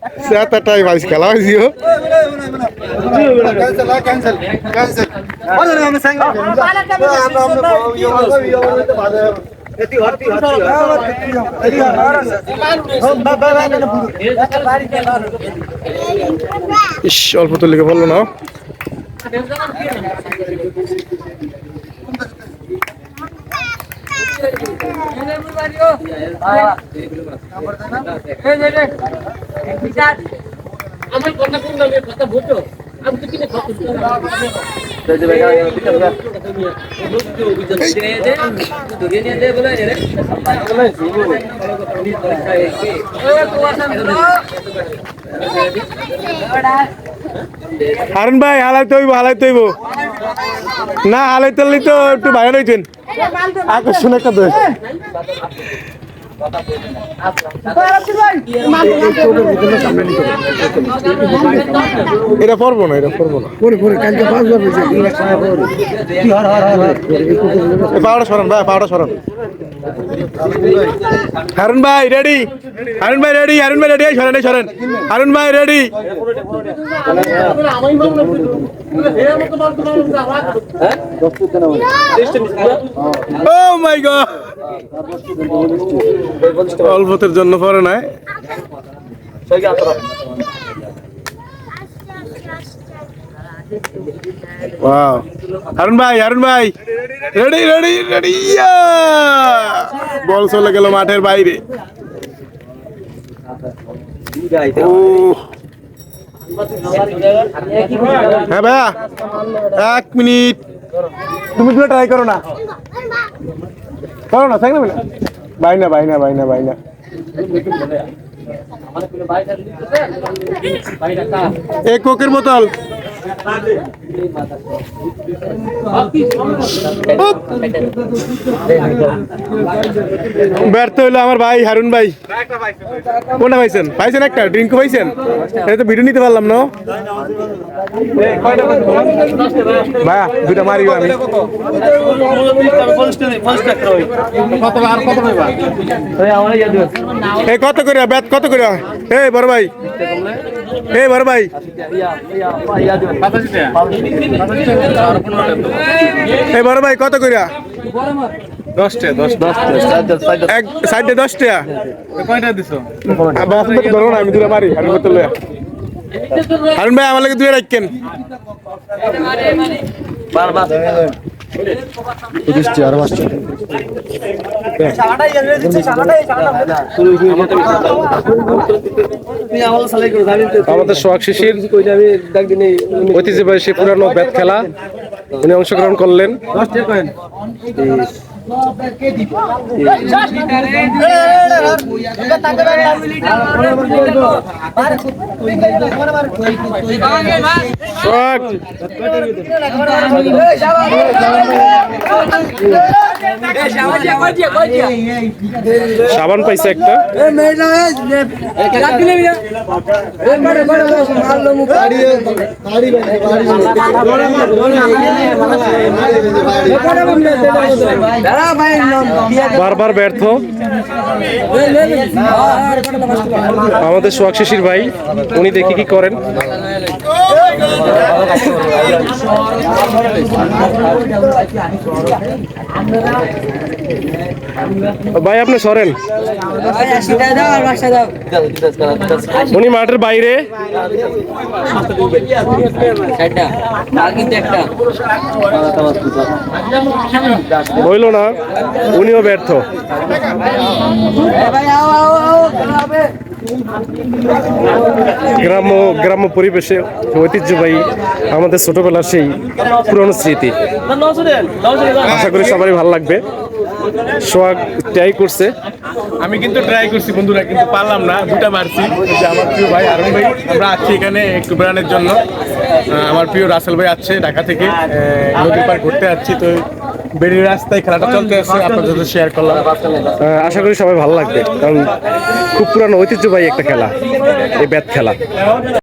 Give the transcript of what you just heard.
ইস, ভাইয়া সেটাই ভাইস খেলা হয়েছি ও। ইস অল্প তো লিখে বলল না আমার কথা কোন নামে কথা ভুটো আমি তো কিনে কথা হারুন ভাই হালাই তৈব হালাই তৈব না হালাই তুললি তো একটু বাইরে রয়েছেন। আকর্ষণ একটা দোষ। এটা পড়ব না এটা পড়ব না। এই পাউডার সরান ভাই পাউডার সরান। হারুন ভাই রেডি হারুন ভাই রেডি হারুন ভাই রেডি সরেন সরেন। হারুন ভাই রেডি ও মাই গড অল্পতের জন্য পরে নাই। ওয়াও হারুন ভাই হারুন ভাই। রেডি রেডি রেডি বল চলে গেল মাঠের বাইরে। ও হ্যাঁ ভাইয়া এক মিনিট। তুমি ট্রাই করো না। করো না বাইনা ভাই না ভাই না ভাই না ভাই না এক কোকের বোতল। ব্যর্থ হইল আমার ভাই, হারুন ভাই। কোনটা পাইছেন? পাইছেন একটা? ড্রিঙ্ক পাইছেন? এটা তো ভিডিও নিতে পারলাম, না? ভাইয়া দুটা মারি আমি কত করে ব্যাট কত করে এই বড় ভাই। এই বড় ভাই। এই বড় ভাই কত করে দশটা দশ এক সাইডে দশ টাকা কয়টা দিছো? বাস তো ধরো না আমি দুটা মারি হারুন করতে লয়া হারুন ভাই আমার লাগে দুই রাখেন আমাদের সোহাগ শিশির ঐতিহ্যবাহী সে পুরানো ব্যাট খেলা উনি অংশগ্রহণ করলেন সাবান পাইছে একটা। বারবার ব্যর্থ। আমাদের সোহাগ শিশির ভাই। উনি দেখি কি করেন। ভাই আপনি সরেন। উনি মাঠের বাইরে। হইল না উনিও ব্যর্থ। গ্রাম্য গ্রাম্য পরিবেশে ঐতিহ্যবাহী আমাদের ছোটবেলার সেই পুরনো স্মৃতি। আশা করি সবারই ভালো লাগবে। সোহাগ ট্রাই করছে। আমি কিন্তু ট্রাই করছি বন্ধুরা, কিন্তু পারলাম না। দুটা মারছি। যে আমার প্রিয় ভাই আরুন ভাই, আমরা আছি এখানে একটু বেড়ানোর জন্য। আমার প্রিয় রাসেল ভাই আছে ঢাকা থেকে। নদীর পার ঘুরতে যাচ্ছি, তো বেরিয়ে রাস্তায় খেলাটা চলতে আছে আপনাদের সাথে শেয়ার করলাম। আহ, আশা করি সবাই ভালো লাগবে কারণ খুব পুরানো ঐতিহ্যবাহী একটা খেলা এই ব্যাট খেলা।